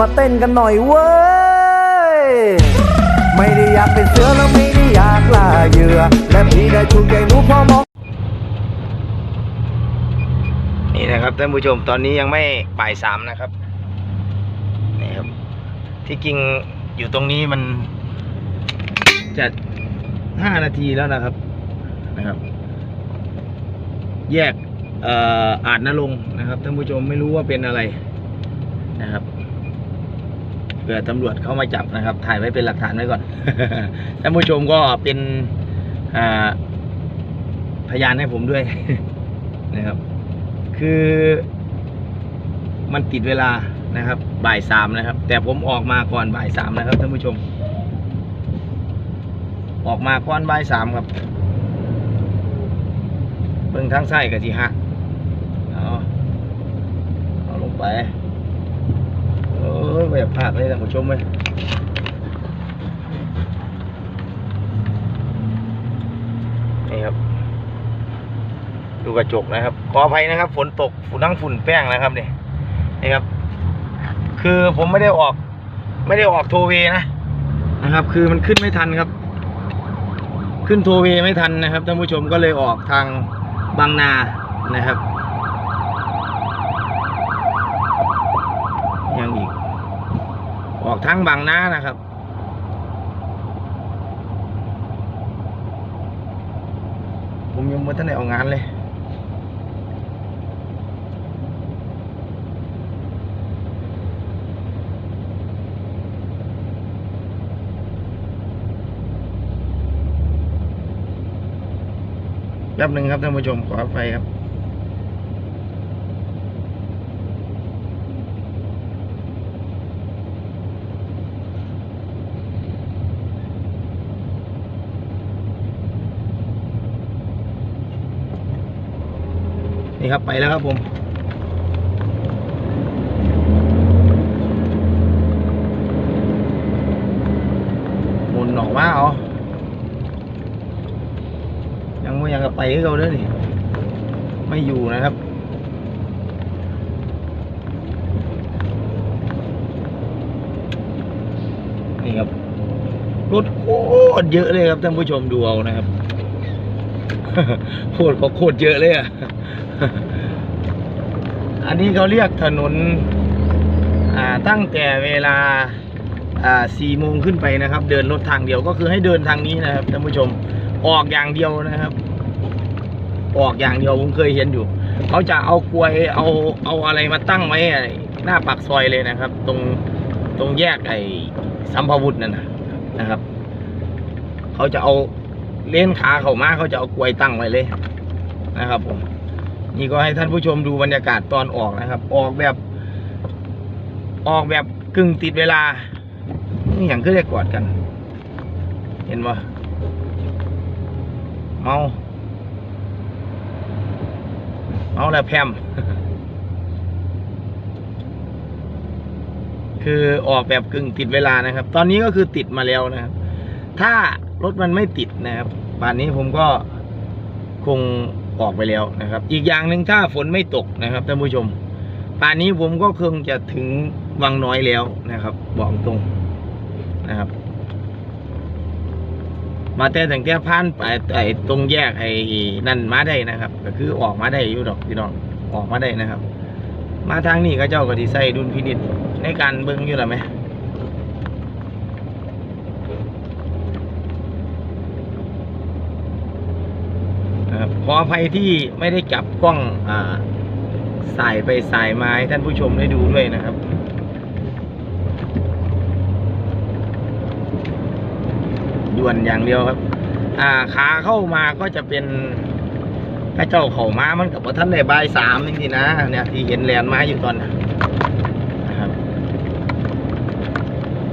มาเต้นกันหน่อยเว้ย ไม่ได้อยากเป็นเสือแล้วไม่ได้อยากล่าเหยื่อ และพี่ได้ถูกใจหนูพอมองนี่นะครับท่านผู้ชมตอนนี้ยังไม่บ่ายสามนะครับนี่ครับ ที่จริงอยู่ตรงนี้มันจะห้านาทีแล้วนะครับนะครับ แยกอ่ออาจนรงนะครับท่านผู้ชมไม่รู้ว่าเป็นอะไรนะครับ เผื่อตำรวจเข้ามาจับนะครับ ถ่ายไว้เป็นหลักฐานไว้ก่อนท่านผู้ชมก็เป็นพยานให้ผมด้วยนะครับ คือมันติดเวลานะครับบ่ายสามนะครับ แต่ผมออกมาก่อนบ่ายสามนะครับท่านผู้ชม ออกมาก่อนบ่ายสามครับเบิ่งทางซ้กับทีฮะเอาเอาลงไป อ้ยแบบภาคเลยท่านผู้ชมเลยนี่ครับ ดูกระจกนะครับ ขออภัยนะครับ ฝนตกฝุ่นทั้งฝุ่นแป้งนะครับนี่นี่ครับ คือผมไม่ได้ออก ไม่ได้ออกโทเวนะนะครับ คือมันขึ้นไม่ทันครับ ขึ้นโทเวไม่ทันนะครับท่านผู้ชมก็เลยออกทางบางนานะครับยังอีก ออกทางบางหน้านะครับ ผมยังไม่ทันได้ออกงานเลยแป๊บหนึ่งครับท่านผู้ชมขออภัยครับ นี่ครับไปแล้วครับผมหมุนออกมาเอยังไม่ยังกับไปให้เขาด้อนี่ไม่อยู่นะครับนี่ครับรถโคตรเยอะเลยครับท่านผู้ชมดูเอานะครับ โคตรก็โคตรเยอะเลยอะ อันนี้เขาเรียกถนนตั้งแต่เวลาสี่โมงขึ้นไปนะครับ เดินรถทางเดียวก็คือให้เดินทางนี้นะครับท่านผู้ชมออกอย่างเดียวนะครับ ออกอย่างเดียวผมเคยเห็นอยู่เขาจะเอากลวยเอาเอาอะไรมาตั้งไว้อ้หน้าปากซอยเลยนะครับ ตรงตรงแยกไอ้สัมภวุธนั่นนะนะครับ เขาจะเอา เล่นขาเขามาเขาจะเอากลวยตั้งไว้เลยนะครับผมนี่ก็ให้ท่านผู้ชมดูบรรยากาศตอนออกนะครับ ออกแบบ ออกแบบกึ่งติดเวลานี่อย่างก็ได้กอดกัน เห็นปะเมาเมาแล้วแพมคือออกแบบกึ่งติดเวลานะครับ ตอนนี้ก็คือติดมาแล้วนะครับ ถ้า รถมันไม่ติดนะครับป่านนี้ผมก็คงออกไปแล้วนะครับ อีกอย่างหนึ่งถ้าฝนไม่ตกนะครับท่านผู้ชมป่านนี้ผมก็คงจะถึงวังน้อยแล้วนะครับ บอกตรงนะครับ มาแต่ถึงแต่ผ่านไปไอ้ตรงแยกไอ้นั่นมาได้นะครับ ก็คือออกมาได้อยู่ดอกพี่น้องออกมาได้นะครับ มาทางนี้ก็เจ้าก็ดีใส่ดุลพินิจในการเบิ่งอยู่แล้วไหมนะครับ ขออภัยที่ไม่ได้จับกล้องอ่าสายไปสายมาให้ท่านผู้ชมได้ดูด้วยนะครับ ด่วนอย่างเดียวครับ อ่าขาเข้ามาก็จะเป็นพระเจ้าเขามามันกับว่าท่านในบายสามจริงๆนะเนี่ยที่เห็นแลนด์มาอยู่ตอนนี้นะครับ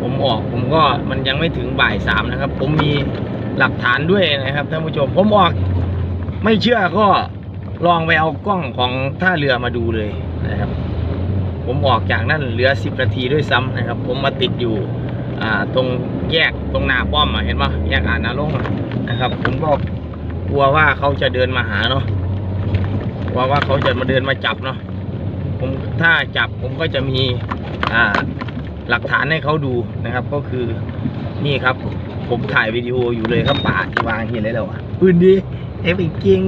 ผมออกผมก็มันยังไม่ถึงบ่ายสามนะครับ ผมมีหลักฐานด้วยนะครับท่านผู้ชม ผมออก ไม่เชื่อก็ลองไปเอากล้องของท่าเรือมาดูเลยนะครับ ผมออกจากนั่นเหลือสิบนาทีด้วยซ้ำนะครับ ผมมาติดอยู่ตรงแยกตรงนาป้อมอเห็นปะแยกอ่านนาลงนะครับ ผมก็กลัวว่าเขาจะเดินมาหาเนาะกลัวว่าเขาจะมาเดินมาจับเนาะผมถ้าจับผมก็จะมีหลักฐานให้เขาดูนะครับ ก็คือนี่ครับ ผมถ่ายวิดีโออยู่เลยครับป่าที่วางเห็นเลยแล้วอะ ปืนดีเอฟอีกจริง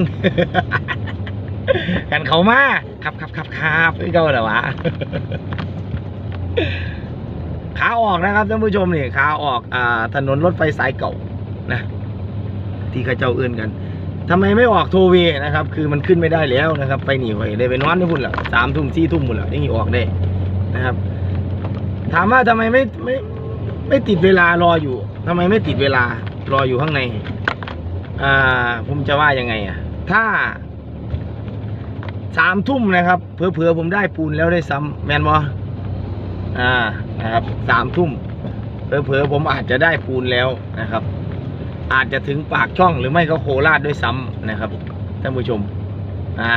กันเขามาครับครับครับครับไม่ก็เหรอวะขาออกนะครับท่านผู้ชมนี่ขาออกอ่าถนนรถไฟสายเก่านะ ที่เขาเจ้าเอื่นกันทำไมไม่ออกโทเวนะครับ คือมันขึ้นไม่ได้แล้วนะครับ ไปหนีไว้ได้ไปนอนที่พุ่นละสามทุ่มสี่ทุ่มพุ่นละยังออกได้นะครับ ถามว่าทำไมไม่ไม่ไม่ติดเวลารออยู่ทำไมไม่ติดเวลารออยู่ข้างใน อ่า ผมจะว่ายังไงอะ ถ้าสามทุ่มนะครับเผื่อๆผมได้ปูนแล้วได้ซ้ำแมนบออ่านะครับสามทุ่มเผื่อๆผมอาจจะได้ปูนแล้วนะครับ อาจจะถึงปากช่องหรือไม่ก็โคราชด้วยซ้ำนะครับท่านผู้ชม อ่า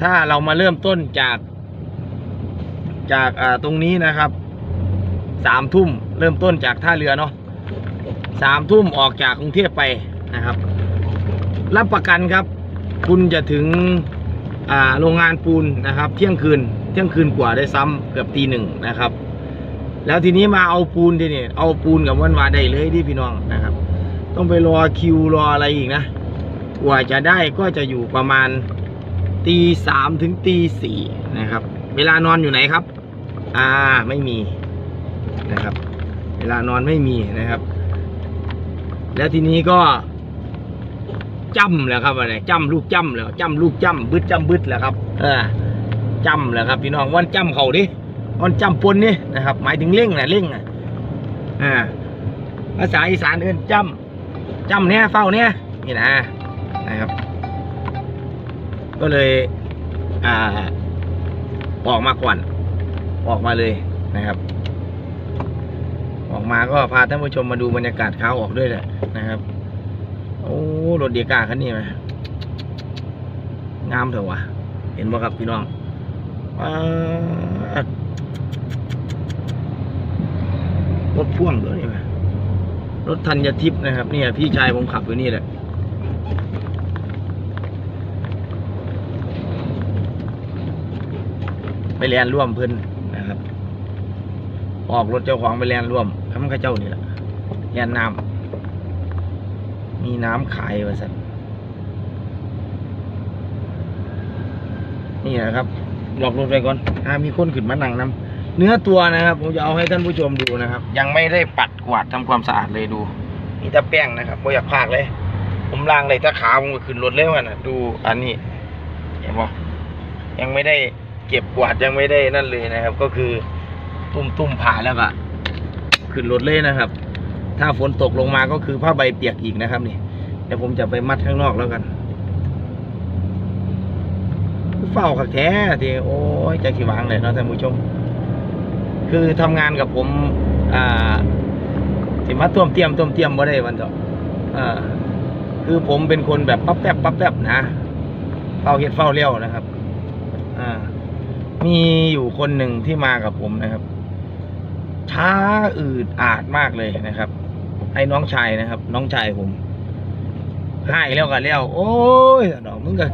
ถ้าเรามาเริ่มต้นจาก จากอ่าตรงนี้นะครับสามทุ่มเริ่มต้นจากท่าเรือเนาะ สามทุ่มออกจากกรุงเทพไปนะครับ รับประกันครับ คุณจะถึงโรงงานปูนนะครับ เที่ยงคืนเที่ยงคืนกว่าได้ซ้ำเกือบตีหนึ่งนะครับ แล้วทีนี้มาเอาปูนทีนี่เอาปูนกับวันวาได้เลยที่พี่น้องนะครับ ต้องไปรอคิวรออะไรอีกนะกว่าจะได้ก็จะอยู่ประมาณตีสามถึงตีสี่นะครับ เวลานอนอยู่ไหนครับ อ่าไม่มีนะครับ เวลานอนไม่มีนะครับ แล้วทีนี้ก็จ้ำแล้วครับอะไรจ้ำลูกจ้ำแล้วจ้ำลูกจ้ำบึดจ้ำบึดแล้วครับเออจ้ำแล้วครับพี่น้องวันจ้ำเขาดิวันจ้ำปนนี่นะครับ หมายถึงเล่งนะเล่งนะอ่าภาษาอีสานเอิ้นจ้ำจ้ำเนี่ยเฝ้าเนี่ยนี่นะนะครับ ก็เลยอ่าออกมาก่อนออกมาเลยนะครับ ออกมาก็พาท่านผู้ชมมาดูบรรยากาศเขาออกด้วยแหละนะครับ โอ้รถเดียกาคันนี้ไหมงามเถอะวะเห็นบ่ครับพี่น้องรถพ่วงด้วยนี่ไหมรถทัญทิพย์นะครับเนี่ยพี่ชายผมขับอยู่นี่แหละไปเรียนร่วมเพิ่นนะครับ ออกรถเจ้าของไปเรียนร่วม ข้ามข้าเจ้านี่แหละเรียนน้ำมีน้ำขายว่าสันนี่นะครับหลอกรถไปก่อนถ้ามีคนขึ้นมานั่งน้ำเนื้อตัวนะครับ ผมจะเอาให้ท่านผู้ชมดูนะครับ ยังไม่ได้ปัดกวาดทำความสะอาดเลยดูนี่ตะแป้งนะครับไม่อยากพากเลย ผมล้างเลยตะขาผมก็ขึ้นรถเลยวันนะดูอันนี้เห็นบ่ยังไม่ได้เก็บกวาดยังไม่ได้นั่นเลยนะครับ ก็คือตุ้มตุ้มผ่าแล้วก็ ขึ้นรถเลยนะครับ ถ้าฝนตกลงมาก็คือผ้าใบเปียกอีกนะครับนี่เดี๋ยวผมจะไปมัดข้างนอกแล้วกันเฝ้าขักแท้ทีโอ้ยจะขี้วางเลยเนาะท่านผู้ชม คือทำงานกับผม อ่าสิมาต้วมเตรียมต้วมเตรียมบ่ได้วันเถอะอ่าคือผมเป็นคนแบบปั๊บแป๊บปั๊บแป๊บนะเฝ้าเฮ็ดเฝ้าเลี้ยวนะครับ อ่า มีอยู่คนหนึ่งที่มากับผมนะครับ ช้าอืดอาดมากเลยนะครับ ไอ้น้องชายนะครับ น้องชายผมให้แล้วกันแล้ว โอ้ยดอกมึงก็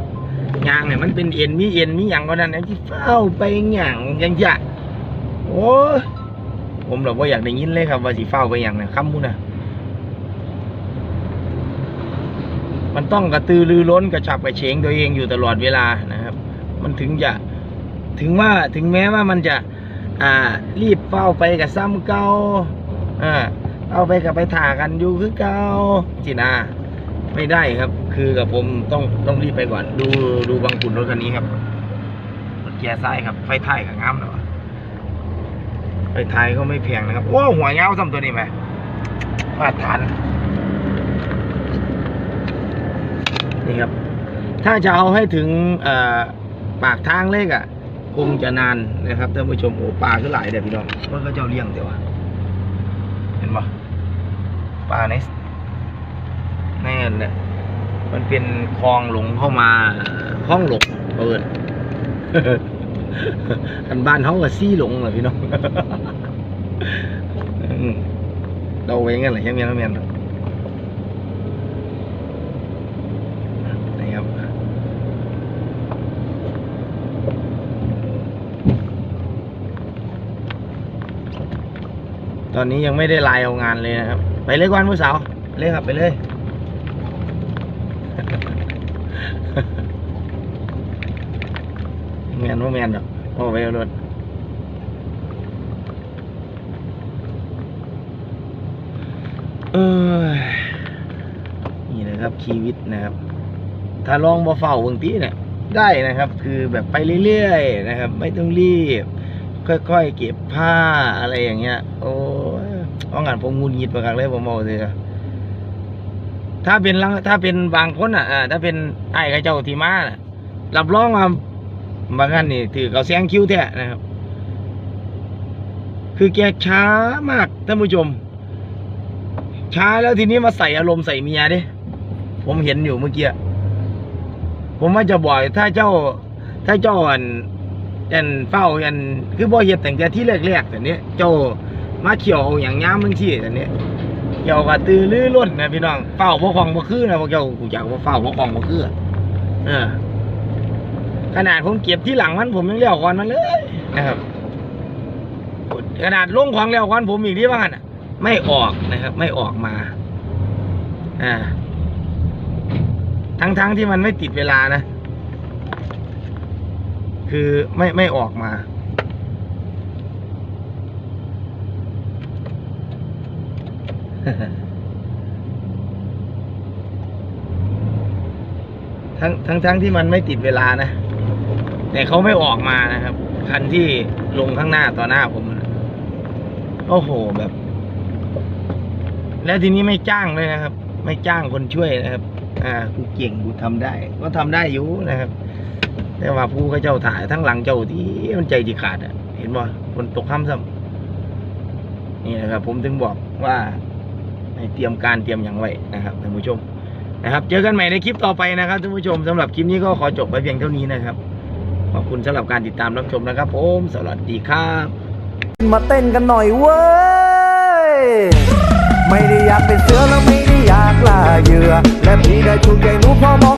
ยางเนี่ยมันเป็นเอ็นมีเอ็นมีอย่างก็นั้นนะที่เฝ้าไปอย่างยังจะโอ้ยผมแบบว่าอยากได้ยินเลยครับว่าสิเฝ้าไปอย่างเนะคำมูนะมันต้องกระตือรือร้นกระฉับกระเฉงตัวเองอยู่ตลอดเวลานะครับ มันถึงจะถึงว่าถึงแม้ว่ามันจะ อ่า รีบเฝ้าไปกับซ้ำเก่าอ่าเอาไปกับไปถ่ากันอยู่คือเก่าจินาไม่ได้ครับ คือกับผมต้องต้องรีบไปก่อน ดูดูบางขุนรถคันนี้ครับรถแก่ซ้ายครับ ไฟท้ายกับงามเนาะไฟท้ายก็ไม่แพงนะครับโอ้หัวเงาซ้ำตัวนี้ไหมมาตรฐานนี่ครับ ถ้าจะเอาให้ถึงปากทางเลขอะ คงจะนานนะครับท่านผู้ชมโอ้ปลาก็หลายเด้อพี่น้องมันก็เจ้าเลี้ยงเดี๋ยวเห็นปะปลาในในนั่นเนี่ยมันเป็นคลองหลงเข้ามาคลองหลงเปิดอันบ้านเขาก็ซี่หลงเหรอพี่น้องเราไว้งั้นเหรอยังยังไม่แม่นหรอกนี่ครับ น ต อนนี้ยังไม่ได้ไลน์เอางานเลยนะครับ ไปเลยกวนผู้สาวไปเลยครับไปเลย แมนว่าแมนดอกโอ้ไปรถเออนี่นะครับชีวิตนะครับ ถ้าลองบ่เฝ้าบางทีเนี่ย ได้นะครับ คือแบบไปเรื่อยๆนะครับ ไม่ต้องรีบ ค่อยๆเก็บผ้าอะไรอย่างเงี้ย โอ้ ยเอาะงานผมงุนงิดประกันเลยผมบอกเลยถ้าเป็นลังถ้าเป็นบางคนอะถ้าเป็นไอ้กับเจ้าทีมาน่ะรับรองว่าบางงานนี่ถือเขาแซงคิวแท้นะครับ คือแกช้ามากท่านผู้ชม ช้าแล้วทีนี้มาใส่อารมณ์ใส่เมียด้ผมเห็นอยู่เมื่อกี้ผมว่าจะบ่อกถ้าเจ้า ถ้าเจ้าอันอันเฝ้าอันคือบ่เฮ็ดตั้งแต่ที่แรกๆแต่เนี้ยเจ้า มาเขี่ยวเอาอย่างงามบางทีแต่เนี้เกี่ยวกับตื้อลื้อล้นนะพี่น้องเฝ้าบ่คล่องบ่คือนะพวกเจ้ากูอยากว่าเฝ้าบ่คล่องบ่คือเออ ขนาดผมเก็บที่หลังมันผมยังเลี้ยวก่อนมันเลยนะครับขนาดลงของเลี้ยวก่อนผมอีกที่ว่านน่ะไม่ออกนะครับ ไม่ออกมา อ่า ทั้งๆทที่มันไม่ติดเวลานะ คือไม่ไม่ออกมา ทั้งทั้งทั้งที่มันไม่ติดเวลานะ แต่เขาไม่ออกมานะครับ คันที่ลงข้างหน้าต่อหน้าผมโอ้โหแบบ แล้วทีนี้ไม่จ้างเลยนะครับ ไม่จ้างคนช่วยนะครับ อ่ากูเก่งกูทำได้ ก็ทำได้อยู่นะครับ แต่ว่าผู้เขาเจ้าถ่ายทั้งหลังเจ้าที่มันใจที่ขาดอะ เห็นบ่คนตกค่ำซ้ำนี่นะครับผมถึงบอกว่า ให้เตรียมการเตรียมอย่างไว้นะครับท่านผู้ชมนะครับ เจอกันใหม่ในคลิปต่อไปนะครับท่านผู้ชมสำหรับคลิปนี้ก็ขอจบไปเพียงเท่านี้นะครับขอบคุณสำหรับการติดตามรับชมนะครับผมสวัสดีครับมาเต้นกันหน่อยเว้ยไม่ได้อยากเป็นเสือแล้วไม่ได้อยากล่าเหยื่อและพี่ได้ถูกใจหนูพ่อมอง